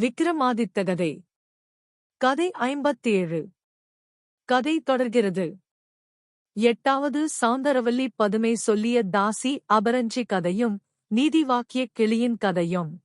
விக்ரமாதித்த கதை. கதை ஐம்பத்தேழு. கதை தொடர்கிறது. எட்டாவது சௌந்தரவல்லி பதுமை சொல்லிய தாசி அபரஞ்சி கதையும் நீதிவாக்கிய கிளியின் கதையும்.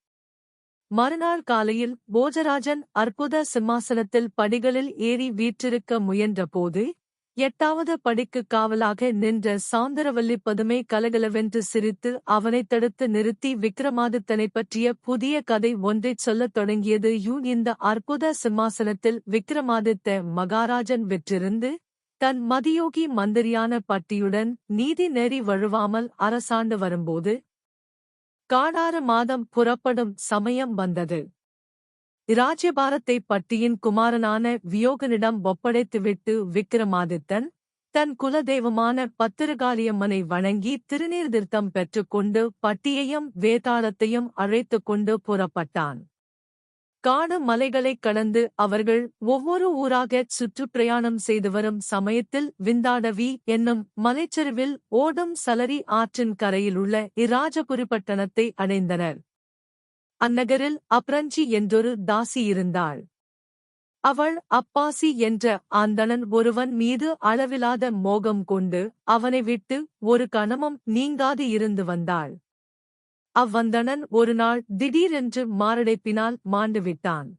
மறுநாள் காலையில் போஜராஜன் அற்புத சிம்மாசனத்தில் படிகளில் ஏறி வீற்றிருக்க முயன்றபோது எட்டாவது படிக்கு காவலாக நின்ற சாந்தரவல்லி பதுமை கலகலவென்று சிரித்து அவனைத் தடுத்து நிறுத்தி விக்ரமாதித்தனைப் பற்றிய புதிய கதை ஒன்றைச் சொல்லத் தொடங்கியது யூ இந்த அற்புத சிம்மாசனத்தில் விக்ரமாதித்த மகாராஜன் வெற்றிருந்து தன் மதியோகி மந்திரியான பட்டியுடன் நீதி நெறி வழுவாமல் அரசாண்டு வரும்போது காடாறு மாதம் புறப்படும் சமயம் வந்தது. இராஜ்யபாரத்தை பட்டியின் குமாரனான வியோகனிடம் ஒப்படைத்துவிட்டு விக்ரமாதித்தன் தன் குலதெய்வமான பத்திரகாளியம்மனை வணங்கி திருநீர் திருத்தம் பெற்றுக்கொண்டு பட்டியையும் வேதாளத்தையும் அழைத்துக் கொண்டு புறப்பட்டான். காடு மலைகளைக் கடந்து அவர்கள் ஒவ்வொரு ஊராகச் சுற்றுப்பிரயாணம் செய்து வரும் சமயத்தில் விந்தாடவி என்னும் மலைச்சரிவில் ஓடும் சலரி ஆற்றின் கரையிலுள்ள இராஜபுரிப்பட்டணத்தை அடைந்தனர். அந்நகரில் அப்ரஞ்சி என்றொரு தாசி இருந்தாள். அவள் அப்பாசி என்ற ஆந்தணன் ஒருவன் மீது அளவிலாத மோகம் கொண்டு அவனை விட்டு ஒரு கணமும் நீங்காது இருந்து வந்தாள். அவ்வந்தணன் ஒருநாள் திடீரென்று மாரடைப்பினால் மாண்டுவிட்டான்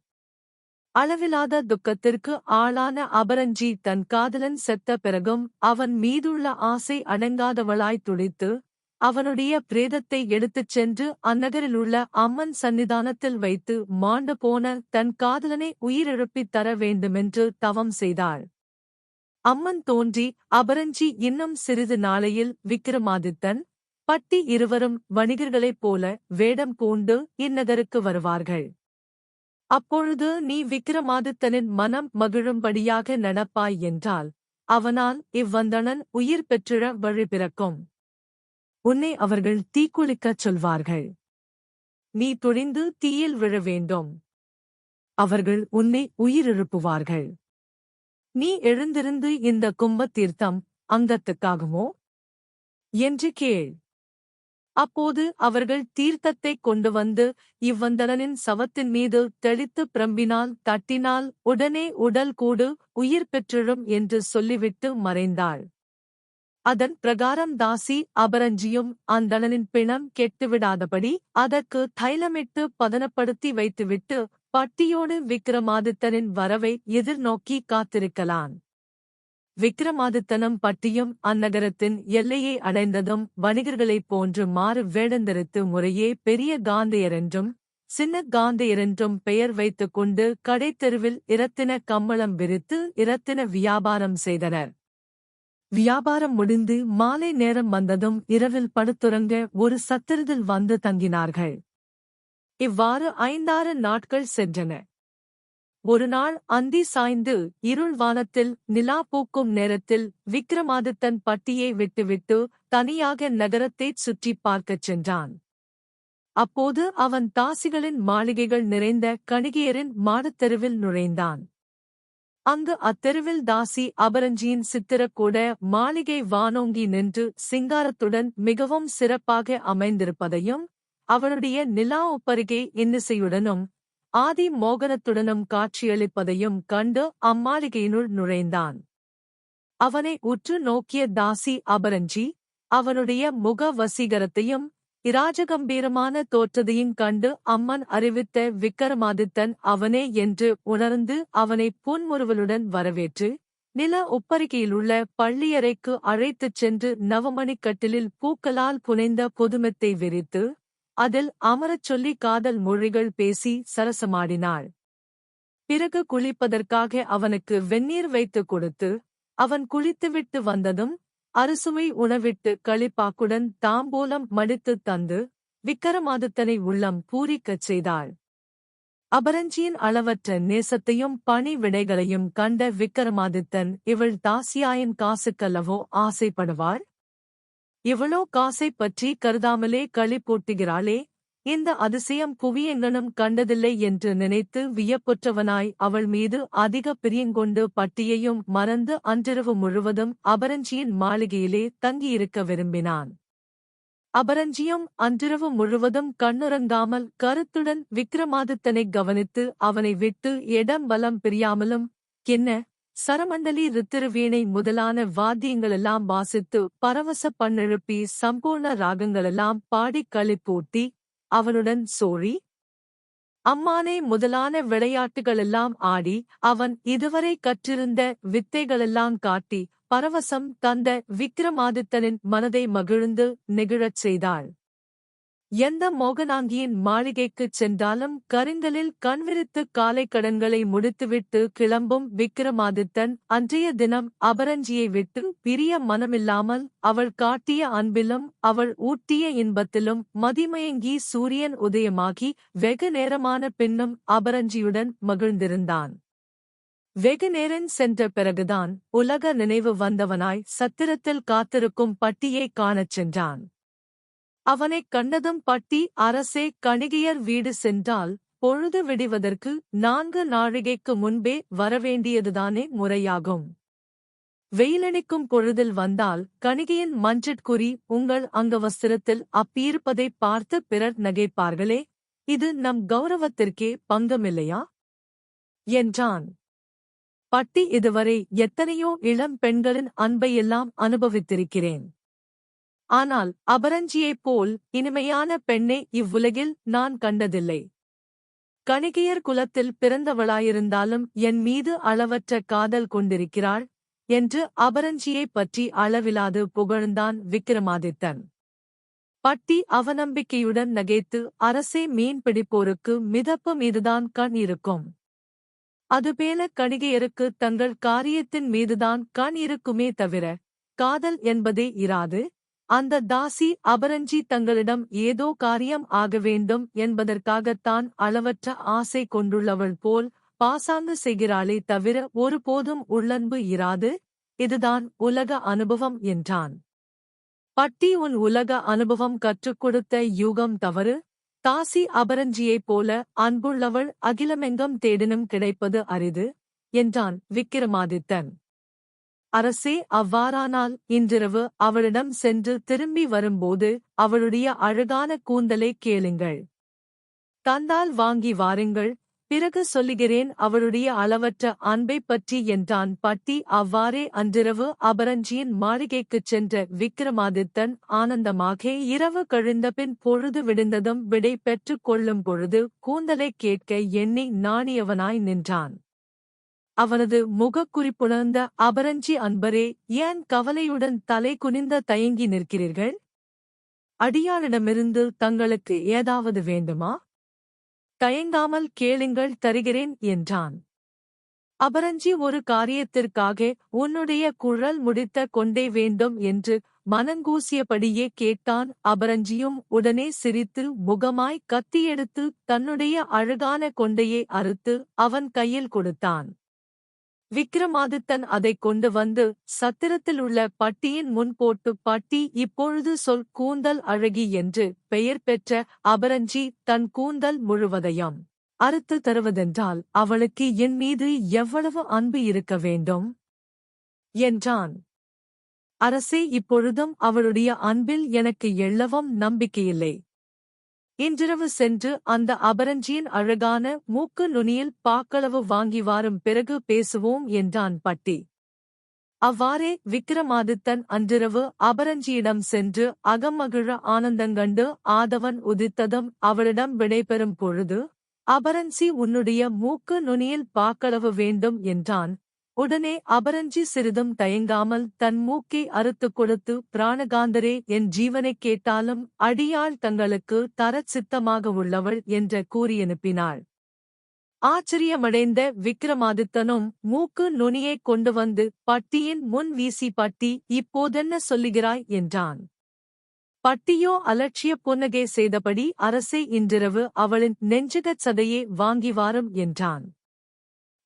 அளவிலாத துக்கத்திற்கு ஆளான அபரஞ்சி தன் காதலன் செத்த பிறகும் அவன் மீதுள்ள ஆசை அடங்காதவளாய் துடித்து அவனுடைய பிரேதத்தை எடுத்துச் சென்று அந்நகரிலுள்ள அம்மன் சந்நிதானத்தில் வைத்து மாண்டு போன தன் காதலனை உயிரிழப்பித் தர வேண்டுமென்று தவம் செய்தாள். அம்மன் தோன்றி அபரஞ்சி இன்னும் சிறிது நாளையில் விக்ரமாதித்தன் பட்டி இருவரும் வணிகர்களைப் போல வேடம் பூண்டு இந்நகருக்கு வருவார்கள். அப்பொழுது நீ விக்ரமாதித்தனின் மனம் மகிழும்படியாக நடப்பாய் என்றால் அவனால் இவ்வந்தணன் உயிர் பெற்றிட வழி பிறக்கும். உன்னை அவர்கள் தீக்குளிக்கச் சொல்வார்கள். நீ தொழிந்து தீயில் விழ வேண்டும். அவர்கள் உன்னை உயிரிழப்புவார்கள். நீ எழுந்திருந்து இந்த கும்பத் தீர்த்தம் அங்கத்துக்காகுமோ? என்று கேள். அப்போது அவர்கள் தீர்த்தத்தைக் கொண்டு வந்து இவ்வந்தலனின் சவத்தின் மீது தெளித்து பிரம்பினால் தட்டினால் உடனே உடல் கூடு உயிர் பெற்றிடும் என்று சொல்லிவிட்டு மறைந்தாள். அதன் பிரகாரம் தாசி அபரஞ்சியும் அந்தணனின் பிணம் கெட்டுவிடாதபடி அதற்கு தைலமிட்டு பதனப்படுத்தி வைத்துவிட்டு பட்டியோடு விக்ரமாதித்தனின் வரவை எதிர்நோக்கி காத்திருக்கலான் விக்ரமாதித்தனும் பட்டியும் அந்நகரத்தின் எல்லையை அடைந்ததும் வணிகர்களைப் போன்று மாறு வேடந்தெடுத்து முறையே பெரிய காந்தையரென்றும் சின்ன காந்தையரென்றும் பெயர் வைத்துக் கொண்டு கடைத்தெருவில் இரத்தின கம்மளம் விரித்து இரத்தின வியாபாரம் செய்தனர். வியாபாரம் முடிந்து மாலை நேரம் வந்ததும் இரவில் படுத்துறங்க ஒரு சத்திரத்தில் வந்து தங்கினார்கள். இவ்வாறு ஐந்தாறு நாட்கள் சென்றன. ஒரு நாள் அந்தி சாய்ந்து இருள் வானத்தில் நிலா பூக்கும் நேரத்தில் விக்ரமாதித்தன் பட்டியை விட்டுவிட்டு தனியாக நகரத்தைச் சுற்றிப் பார்க்கச் சென்றான். அப்போது அவன் தாசிகளின் மாளிகைகள் நிறைந்த கணிகையரின் மாடத்தெருவில் நுழைந்தான். அங்கு அத்தெருவில் தாசி அபரஞ்சியின் சித்திரக்கூட மாளிகை வானோங்கி நின்று சிங்காரத்துடன் மிகவும் சிறப்பாக அமைந்திருப்பதையும் அவளுடைய நிலா ஒப்பருகே இன்னிசையுடனும் ஆதி மோகனத்துடனும் காட்சியளிப்பதையும் கண்டு அம்மாளிகையினுள் நுழைந்தான். அவனை உற்று நோக்கிய தாசி அபரஞ்சி அவனுடைய முக வசீகரத்தையும் இராஜகம்பீரமான தோற்றதையும் கண்டு அம்மன் அறிவித்த விக்கரமாதித்தன் அவனே என்று உணர்ந்து அவனை புன்முறுவலுடன் வரவேற்று நில உப்பரிகையிலுள்ள பள்ளியறைக்கு அழைத்துச் சென்று நவமணிக்கட்டிலில் பூக்களால் புனைந்த பொதுமெத்தை விரித்து அதில் அமரச் சொல்லி காதல் மொழிகள் பேசி சரசமாடினாள். பிறகு குளிப்பதற்காக அவனுக்கு வெந்நீர் வைத்துக் கொடுத்து அவன் குளித்துவிட்டு வந்ததும் அறுசுவை உணவிட்டு களிப்பாக்குடன் தாம்பூலம் மடித்துத் தந்து விக்கிரமாதித்தனை உள்ளம் பூரிக்கச் செய்தாள். அபரஞ்சியின் அளவற்ற நேசத்தையும் பணி விடைகளையும் கண்ட விக்கிரமாதித்தன் இவள் தாசியாயின் காசுக்கல்லவோ ஆசைப்படுவாள்? இவளோ காசை பற்றி கருதாமலே களி போட்டுகிறாளே இந்த அதிசயம் புவியெங்கனும் கண்டதில்லை என்று நினைத்து வியப்புற்றவனாய் அவள் மீது அதிக பிரியங்கொண்டு பட்டியையும் மறந்து அன்றிரவு முழுவதும் அபரஞ்சியின் மாளிகையிலே தங்கியிருக்க விரும்பினான். அபரஞ்சியும் அன்றிரவு முழுவதும் கண்ணுறங்காமல் கருத்துடன் விக்ரமாதித்தனை கவனித்து அவனை விட்டு இடம் பலம் பிரியாமலும் என்ன? சரமண்டலி ரித்திருவீணை முதலான வாத்தியங்களெல்லாம் வாசித்து பரவச பண்ணெழுப்பி சம்பூர்ண ராகங்களெல்லாம் பாடிக் களிப்பூட்டி அவனுடன் சோழி. அம்மானே முதலான விளையாட்டுகளெல்லாம் ஆடி அவன் இதுவரை கற்றிருந்த வித்தைகளெல்லாம் காட்டி பரவசம் தந்த விக்ரமாதித்தனின் மனதை மகிழ்ந்து நெகிழச் செய்தாள். எந்த மோகனாங்கியின் மாளிகைக்குச் சென்றாலும் கரிந்தலில் கண்விரித்து காலை கடன்களை முடித்துவிட்டு கிளம்பும் விக்ரமாதித்தன் அன்றைய தினம் அபரஞ்சியை விட்டு பிரிய மனமில்லாமல் அவள் காட்டிய அன்பிலும் அவள் ஊட்டிய இன்பத்திலும் மதிமயங்கி சூரியன் உதயமாகி வெகு நேரமான பின்னும் அபரஞ்சியுடன் மகிழ்ந்திருந்தான். வெகு நேரன் சென்ற பிறகுதான் உலக நினைவு வந்தவனாய் சத்திரத்தில் காத்திருக்கும் பட்டியை காணச் சென்றான். அவனைக் கண்டதும் பட்டி அரசே கணிகையர் வீடு சென்றால் பொழுது விடிவதற்கு நான்கு நாழிகைக்கு முன்பே வரவேண்டியதுதானே முறையாகும். வெயிலணிக்கும் பொழுதில் வந்தால் கணிகையின் மஞ்சட்குறி உங்கள் அங்கவஸ்திரத்தில் அப்பியிருப்பதை பார்த்து பிறர் நகைப்பார்களே இது நம் கௌரவத்திற்கே பங்கமில்லையா? என்றான். பட்டி இதுவரை எத்தனையோ இளம் பெண்களின் அன்பையெல்லாம் அனுபவித்திருக்கிறேன். ஆனால் அபரஞ்சியைப் போல் இனிமையான பெண்ணை இவ்வுலகில் நான் கண்டதில்லை. கணிகையர் குலத்தில் பிறந்தவளாயிருந்தாலும் என் மீது அளவற்ற காதல் கொண்டிருக்கிறாள் என்று அபரஞ்சியைப் பற்றி அளவிலாது புகழ்ந்தான் விக்ரமாதித்தன் பட்டி அவநம்பிக்கையுடன் நகைத்து அரசே மீன் பிடிப்போருக்கு மிதப்பு மீதுதான் கண் இருக்கும். அதுபேல கணிகையருக்கு தங்கள் காரியத்தின் மீதுதான் கண் இருக்குமே தவிர காதல் என்பதே இராது. அந்த தாசி அபரஞ்சி தங்களிடம் ஏதோ காரியம் ஆக வேண்டும் என்பதற்காகத்தான் அளவற்ற ஆசை கொண்டுள்ளவள் போல் பாசாங்கு செய்கிறாளே தவிர ஒருபோதும் உள்ளன்பு இராது. இதுதான் உலக அனுபவம் என்றான். பட்டி உன் உலக அனுபவம் கற்றுக் கொடுத்த யூகம் தவறு. தாசி அபரஞ்சியைப் போல அன்புள்ளவள் அகிலமெங்கம் தேடினும் கிடைப்பது அரிது என்றான் விக்கிரமாதித்தன். அரசே அவ்வாறானால் இன்றிரவு அவளிடம் சென்று திரும்பி வரும்போது அவளுடைய அழகான கூந்தலை கேளுங்கள். தந்தால் வாங்கி வாருங்கள். பிறகு சொல்லுகிறேன் அவளுடைய அளவற்ற அன்பை பற்றி என்றான் பட்டி அவ்வாறே அன்றிரவு அபரஞ்சியின் மாளிகைக்குச் சென்ற விக்ரமாதித்தன் ஆனந்தமாக இரவு கழிந்தபின் பொழுது விடிந்ததும் விடை பெற்றுக் கொள்ளும் பொழுது கூந்தலைக் கேட்க எண்ணி நாணியவனாய் நின்றான். அவனது முகக்குறிப்புணர்ந்த அபரஞ்சி அன்பரே ஏன் கவலையுடன் தலை குனிந்த தயங்கி நிற்கிறீர்கள்? அடியாளிடமிருந்து தங்களுக்கு ஏதாவது வேண்டுமா? தயங்காமல் கேளுங்கள் தருகிறேன் என்றான். அபரஞ்சி ஒரு காரியத்திற்காக உன்னுடைய குழல் முடித்த கொண்டே வேண்டும் என்று மனங்கூசியபடியே கேட்டான். அபரஞ்சியும் உடனே சிரித்து முகமாய் கத்தியெடுத்து தன்னுடைய அழகான கொண்டையை அறுத்து அவன் கையில் கொடுத்தான். விக்ரமாதித்தன் அதைக் கொண்டு வந்து சத்திரத்தில் உள்ள பட்டியின் முன் போட்டு பட்டி இப்பொழுது சொல் கூந்தல் அழகி என்று பெயர் பெற்ற அபரஞ்சி தன் கூந்தல் முழுவதையும் அறுத்து தருவதென்றால் அவளுக்கு என் மீது எவ்வளவு அன்பு இருக்க வேண்டும்? என்றான். அரசே இப்பொழுதும் அவளுடைய அன்பில் எனக்கு எள்ளவும் நம்பிக்கையில்லை. இன்றிரவு சென்று அந்த அபரஞ்சியின் அழகான மூக்கு நுனியில் பாக்களவு வாங்கி வாரும் பிறகு பேசுவோம் என்றான் பட்டி. அவ்வாறே விக்ரமாதித்தன் அன்றிரவு அபரஞ்சியிடம் சென்று அகமகிழ ஆனந்தங்கண்டு ஆதவன் உதித்ததும் அவளிடம் விடைபெறும் பொழுது அபரஞ்சி உன்னுடைய மூக்கு நுனியில் பாக்களவு வேண்டும் என்றான். உடனே அபரஞ்சி சிறிதும் தயங்காமல் தன் மூக்கை அறுத்துக் கொடுத்து பிராணகாந்தரே என் ஜீவனைக் கேட்டாலும் அடியாள் தங்களுக்கு தரச் சித்தமாக உள்ளவள் என்று கூறியனுப்பினாள். ஆச்சரியமடைந்த விக்ரமாதித்தனும் மூக்கு நுனியைக் கொண்டு வந்து பட்டியின் முன் வீசி பட்டி இப்போதென்ன சொல்லுகிறாய்? என்றான். பட்டியோ அலட்சிய புன்னகை செய்தபடி அரசே இன்றிரவு அவளின் நெஞ்சகச் சதையே வாங்கி வாரும் என்றான்.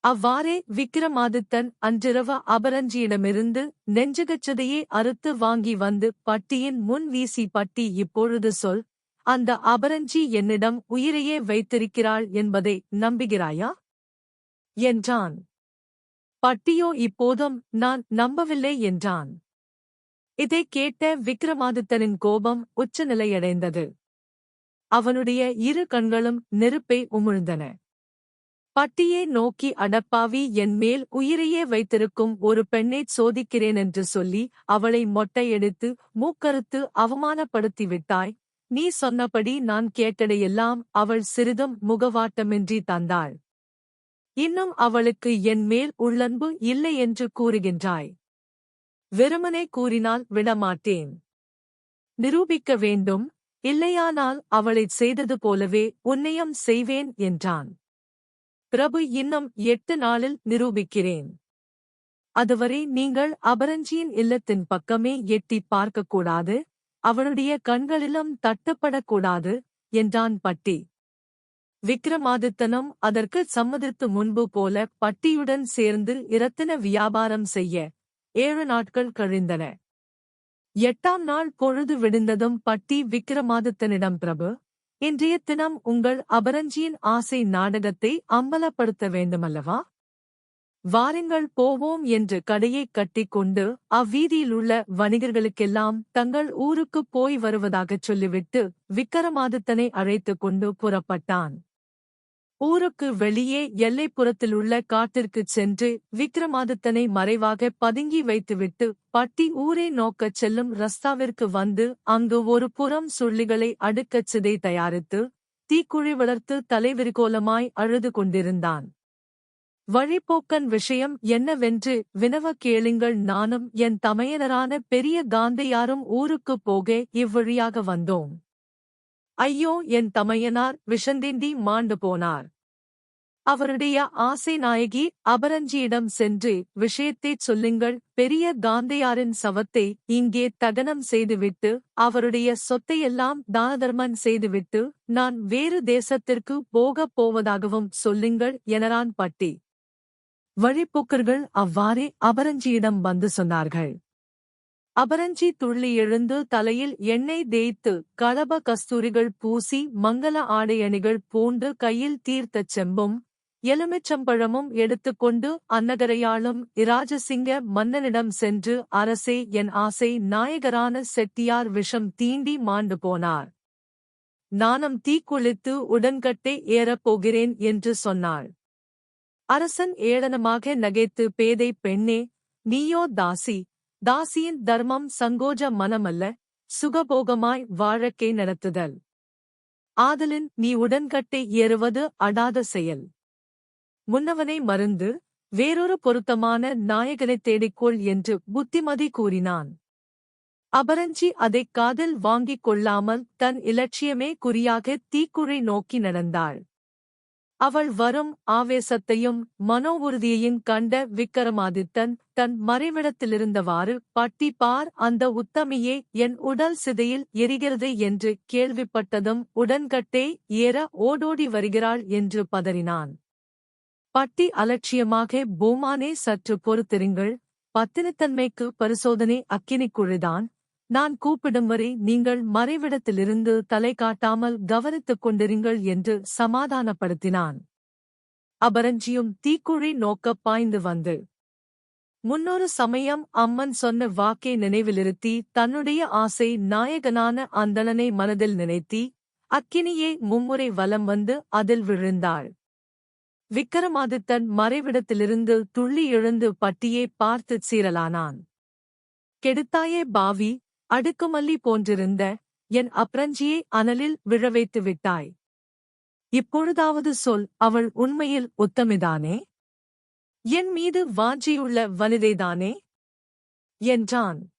அவ்வாறே விக்ரமாதித்தன் அன்றிரவு அபரஞ்சியிடமிருந்து நெஞ்சகச்சதையே அறுத்து வாங்கி வந்து பட்டியின் முன் வீசி பட்டி இப்பொழுது சொல் அந்த அபரஞ்சி என்னிடம் உயிரையே வைத்திருக்கிறாள் என்பதை நம்புகிறாயா? என்றான். பட்டியோ இப்போதும் நான் நம்பவில்லை என்றான். இதைக் கேட்ட விக்ரமாதித்தனின் கோபம் உச்சநிலையடைந்தது. அவனுடைய இரு கண்களும் நெருப்பை உமிழ்ந்தன. பட்டியை நோக்கி அடப்பாவி என் மேல் உயிரையே வைத்திருக்கும் ஒரு பெண்ணைச் சோதிக்கிறேன் என்று சொல்லி அவளை மொட்டையெடுத்து மூக்கறுத்து அவமானப்படுத்தி விட்டாய் நீ சொன்னபடி நான் கேட்டதையெல்லாம் அவள் சிறிதும் முகவாட்டமின்றி தந்தாள். இன்னும் அவளுக்கு என் மேல் உள்ளன்பு இல்லை என்று கூறுகின்றாய். வெறுமனே கூறினால் விடமாட்டேன். நிரூபிக்க வேண்டும். இல்லையானால் அவளைச் செய்தது போலவே உன்னையும் செய்வேன் என்றான். பிரபு இன்னும் எட்டு நாளில் நிரூபிக்கிறேன். அதுவரை நீங்கள் அபரஞ்சியின் இல்லத்தின் பக்கமே எட்டிப் பார்க்கக்கூடாது அவனுடைய கண்களிலும் தட்டுப்படக்கூடாது என்றான் பட்டி. விக்ரமாதித்தனும் அதற்கு சம்மதித்து முன்பு போல பட்டியுடன் சேர்ந்து இரத்தின வியாபாரம் செய்ய ஏழு நாட்கள் கழிந்தன. எட்டாம் நாள் பொழுது விடிந்ததும் பட்டி விக்ரமாதித்தனிடம் பிரபு இன்றைய தினம் உங்கள் அபரஞ்சியின் ஆசை நாடகத்தை அம்பலப்படுத்த வேண்டுமல்லவா? வாருங்கள் போவோம் என்று கடையைக் கட்டிக்கொண்டு அவ்வீதியிலுள்ள வணிகர்களுக்கெல்லாம் தங்கள் ஊருக்குப் போய் வருவதாகச் சொல்லிவிட்டு விக்கிரமாதித்தனை அழைத்துக் கொண்டு புறப்பட்டான். ஊருக்கு வெளியே எல்லைப்புறத்திலுள்ள காட்டிற்குச் சென்று விக்ரமாதித்தனை மறைவாக பதுங்கி வைத்துவிட்டு பட்டி ஊரை நோக்கச் செல்லும் ரஸ்தாவிற்கு வந்து அங்கு ஒரு புறம் சுள்ளிகளை அடுக்கச் சிதை தயாரித்து தீக்குழி வளர்த்து தலைவிரிகோலமாய் அழுது கொண்டிருந்தான். வழிப்போக்கன் விஷயம் என்னவென்று வினவ கேளுங்கள் நானும் என் தமையனரான பெரிய காந்தையாரும் ஊருக்குப் போக இவ்வழியாக வந்தோம். ஐயோ என் தமையனார் விஷந்தேந்தி மாண்டு போனார். அவருடைய ஆசை நாயகி அபரஞ்சியிடம் சென்று விஷயத்தைச் சொல்லுங்கள். பெரிய காந்தையாரின் சவத்தை இங்கே தகனம் செய்துவிட்டு அவருடைய சொத்தையெல்லாம் தானதர்மன் செய்துவிட்டு நான் வேறு தேசத்திற்கு போகப் போவதாகவும் சொல்லுங்கள் எனரான் பட்டி. வழிப்போக்கர்கள் அவ்வாறே அபரஞ்சியிடம் வந்து சொன்னார்கள். அபரஞ்சி துள்ளி எழுந்து தலையில் எண்ணெய் தேய்த்து கலப கஸ்தூரிகள் பூசி மங்கள ஆடையணிகள் பூண்டு கையில் தீர்த்த செம்பும் எலுமிச்சம்பழமும் எடுத்துக்கொண்டு அன்னகரையாளும் இராஜசிங்க மன்னனிடம் சென்று அரசே என் ஆசை நாயகரான செட்டியார் விஷம் தீண்டி மாண்டு போனார். நானும் தீக்குளித்து உடன்கட்டை ஏறப் போகிறேன் என்று சொன்னாள். அரசன் ஏளனமாக நகைத்து பேதை பெண்ணே நீயோ தாசி தாசியின் தர்மம் சங்கோஜ மனமல்ல சுகபோகமாய் வாழக்கை நடத்துதல். ஆதலின் நீ உடன்கட்டை ஏறுவது அடாத செயல். முன்னவனை மருந்து வேறொரு பொருத்தமான நாயகனை தேடிக்கொள் என்று புத்திமதி கூறினான். அபரஞ்சி அதைக் காதில் வாங்கிக் கொள்ளாமல் தன் இலட்சியமே குறியாக தீக்குழி நோக்கி நடந்தாள். அவள் வரும் ஆவேசத்தையும் மனோ உறுதியையும் கண்ட விக்கிரமாதித்தன் தன் மறைவிடத்திலிருந்தவாறு பட்டி பார் அந்த உத்தமியே என் உடல் சிதையில் எரிகிறது என்று கேள்விப்பட்டதும் உடன்கட்டே ஏற ஓடோடி வருகிறாள் என்று பதறினான். பட்டி அலட்சியமாக பூமானே சற்று பொறுத்திருங்கள். பத்தினித்தன்மைக்கு பரிசோதனை அக்கினிக்குழுதான். நான் கூப்பிடும் வரை நீங்கள் மறைவிடத்திலிருந்து தலை காட்டாமல் கவனித்துக் கொண்டிருங்கள் என்று சமாதானப்படுத்தினான். அபரஞ்சியும் தீக்குழி நோக்கப் பாய்ந்து வந்து. முன்னொரு சமயம் அம்மன் சொன்ன வாக்கை நினைவிலிருத்தி தன்னுடைய ஆசை நாயகனான அந்தணனை மனதில் நினைத்தி அக்கினியே மும்முறை வலம் வந்து அதில் விழுந்தாள். விக்கிரமாதித்தன் மறைவிடத்திலிருந்து துள்ளி எழுந்து பட்டியே பார்த்துச் சீரலானான் கெடுத்தாயே பாவி அடுக்குமல்லி போன்றிருந்த என் அப்ரஞ்சியை அனலில் விழவைத்து விட்டாய். இப்பொழுதாவது சொல் அவள் உண்மையில் உத்தமிதானே? என் மீது வாஞ்சியுள்ள வனிதைதானே? என்றான்.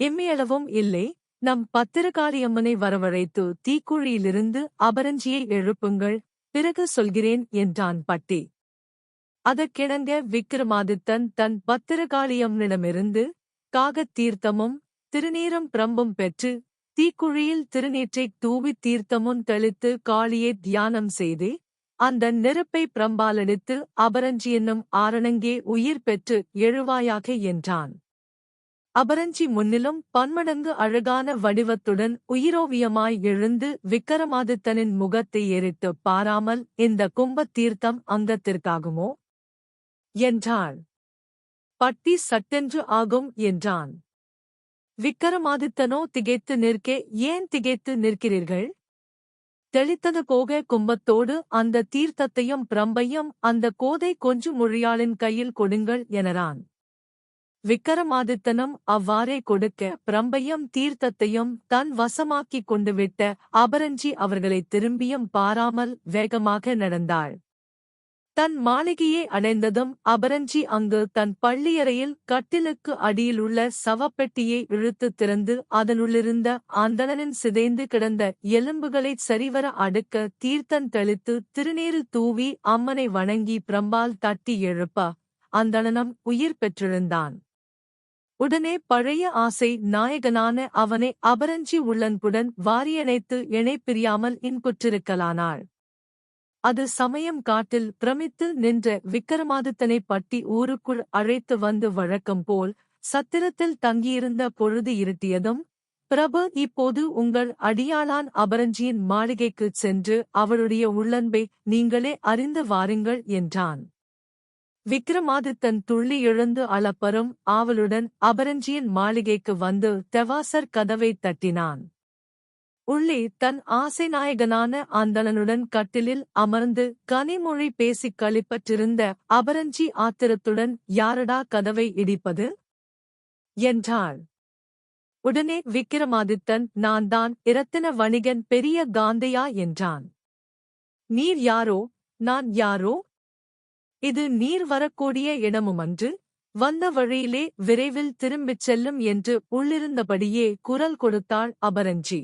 இம்மையளவும் இல்லை நம் பத்திரகாளியம்மனை வரவழைத்து தீக்குழியிலிருந்து அபரஞ்சியை எழுப்புங்கள் பிறகு சொல்கிறேன் என்றான் பட்டி. அதற்கிணங்க விக்கிரமாதித்தன் தன் பத்திரகாளியம்மனிடமிருந்து காகத் தீர்த்தமும் திருநீரம் பிரம்பும் பெற்று தீக்குழியில் திருநீற்றைத் தூவித் தீர்த்தமுன் தெளித்து காளியை தியானம் செய்து அந்த நெருப்பை பிரம்பாலெடுத்து அபரஞ்சி என்னும் ஆரணங்கே உயிர் பெற்று எழுவாயாக என்றான். அபரஞ்சி முன்னிலும் பன்மடங்கு அழகான வடிவத்துடன் உயிரோவியமாய் எழுந்து விக்ரமாதித்தனின் முகத்தை எரித்து பாராமல் இந்த கும்பத் தீர்த்தம் அங்கத்திற்காகுமோ? என்றாள். பட்டி சட்டென்று ஆகும் என்றான். விக்கரமாதித்தனோ திகைத்து நிற்கே ஏன் திகைத்து நிற்கிறீர்கள்? தெளித்தது போக கும்பத்தோடு அந்த தீர்த்தத்தையும் பிரம்பையும் அந்த கோதை கொஞ்சு மொழியாளின் கையில் கொடுங்கள் எனறான். விக்கரமாதித்தனும் அவ்வாறே கொடுக்க பிரம்பையும் தீர்த்தத்தையும் தன் வசமாக்கிக் கொண்டுவிட்ட அபரஞ்சி அவர்களைத் திரும்பியும் பாராமல் வேகமாக நடந்தாள். தன் மாளிகையை அடைந்ததும் அபரஞ்சி அங்கு தன் பள்ளியறையில் கட்டிலுக்கு அடியிலுள்ள சவப்பெட்டியை இழுத்து திறந்து அதனுள்ளிருந்த ஆந்தணனின் சிதைந்து கிடந்த எலும்புகளைச் சரிவர அடுக்க தீர்த்தன் தெளித்து திருநீறு தூவி அம்மனை வணங்கி பிரம்பால் தட்டி எழுப்ப. அந்தணனம் உயிர் பெற்றிருந்தான். உடனே பழைய ஆசை நாயகனான அவனை அபரஞ்சி உள்ளன்புடன் வாரியணைத்து இணை பிரியாமல் இன்புற்றிருக்கலானாள். அது சமயம் காட்டில் பிரமித்து நின்ற விக்கிரமாதித்தனை பட்டி ஊருக்குள் அழைத்து வந்து வழக்கம் போல் சத்திரத்தில் தங்கியிருந்த பொழுது இருட்டியதும் பிரபு இப்போது உங்கள் அடியாளான் அபரஞ்சியின் மாளிகைக்குச் சென்று அவளுடைய உள்ளன்பை நீங்களே அறிந்து வாருங்கள் என்றான். விக்ரமாதித்தன் துள்ளி எழுந்து அளப்பரும் ஆவலுடன் அபரஞ்சியின் மாளிகைக்கு வந்து தெவாசர் கதவைத் தட்டினான். உள்ளே தன் ஆசை நாயகனான ஆந்தளனுடன் கட்டிலில் அமர்ந்து கனிமொழி பேசிக் களிப்பற்றிருந்த அபரஞ்சி ஆத்திரத்துடன் யாரடா கதவை இடிப்பது? என்றாள். உடனே விக்கிரமாதித்தன் நான் தான் இரத்தின வணிகன் பெரிய காந்தையா? என்றான். நீர் யாரோ? நான் யாரோ? இது நீர் வரக்கூடிய இடமுமன்று வந்த வழியிலே விரைவில் திரும்பிச் செல்லும் என்று உள்ளிருந்தபடியே குரல் கொடுத்தாள் அபரஞ்சி.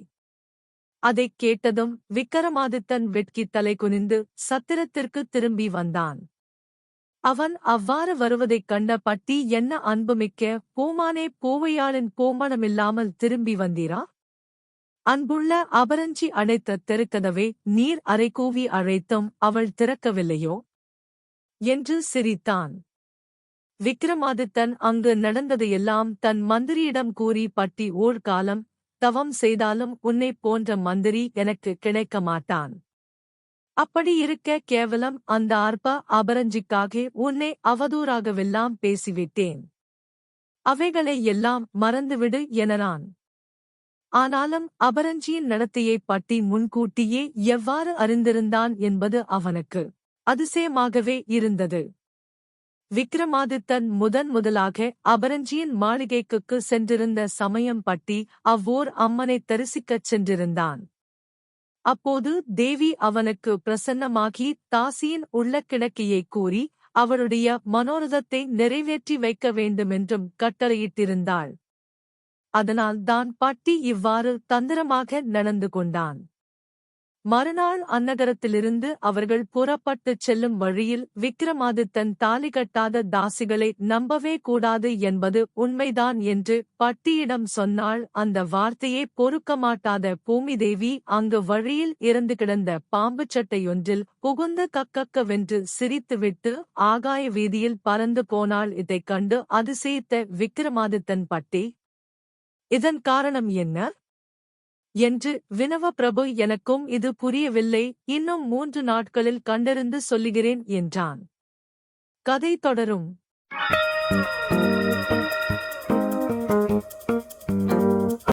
அதைக் கேட்டதும் விக்கிரமாதித்தன் வெட்கித் தலை குனிந்து சத்திரத்திற்கு திரும்பி வந்தான். அவன் அவ்வாறு வருவதைக் கண்ட பட்டி என்ன அன்புமிக்க பூமானே பூவையாளின் பூமணமில்லாமல் திரும்பி வந்தீரா? அன்புள்ள அபரஞ்சி அடைத்த தெருக்கதவை நீர் அரைக்கூவி அழைத்தும் அவள் திறக்கவில்லையோ? என்று சிரித்தான். விக்ரமாதித்தன் அங்கு நடந்ததையெல்லாம் தன் மந்திரியிடம் கூறி பட்டி ஓர்காலம் தவம் செய்தாலும் உன்னை போன்ற மந்திரி எனக்கு கிடைக்க மாட்டான். அப்படி இருக்க கேவலம் அந்த அற்ப அபரஞ்சிக்காக உன்னை அவதூறாகவெல்லாம் பேசிவிட்டேன். அவைகளை எல்லாம் மறந்துவிடு எனறான். ஆனாலும் அபரஞ்சியின் நடத்தையைப் பற்றி முன்கூட்டியே எவ்வாறு அறிந்திருந்தான் என்பது அவனுக்கு அதிசயமாகவே இருந்தது. விக்ரமாதித்தன் முதன் முதலாக அபரஞ்சியின் மாளிகைக்கு சென்றிருந்த சமயம் பட்டி அவ்வோர் அம்மனை தரிசிக்கச் சென்றிருந்தான். அப்போது தேவி அவனுக்கு பிரசன்னமாகி தாசியின் உள்ள கிடக்கையை கூறி அவளுடைய மனோரதத்தை நிறைவேற்றி வைக்க வேண்டுமென்றும் கட்டளையிட்டிருந்தாள். அதனால் தான் பட்டி இவ்வாறு தந்திரமாக நடந்து கொண்டான். மறுநாள் அன்னகரத்திலிருந்து அவர்கள் புறப்பட்டுச் செல்லும் வழியில் விக்ரமாதித்தன் தாலி கட்டாத தாசிகளை நம்பவே கூடாது என்பது உண்மைதான் என்று பட்டியிடம் சொன்னாள். அந்த வார்த்தையை பொறுக்க மாட்டாத பூமிதேவி அங்கு வழியில் இறந்து கிடந்த பாம்பு சட்டையொன்றில் புகுந்து கக்கக்கவென்று சிரித்துவிட்டு ஆகாய வீதியில் பறந்து போனாள். இதைக் கண்டு அதிசயித்த விக்ரமாதித்தன் பட்டி இதன் காரணம் என்ன? என்று வினவ பிரபு எனக்கும் இது புரியவில்லை. இன்னும் மூன்று நாட்களில் கண்டறிந்து சொல்லுகிறேன் என்றான். கதை தொடரும்.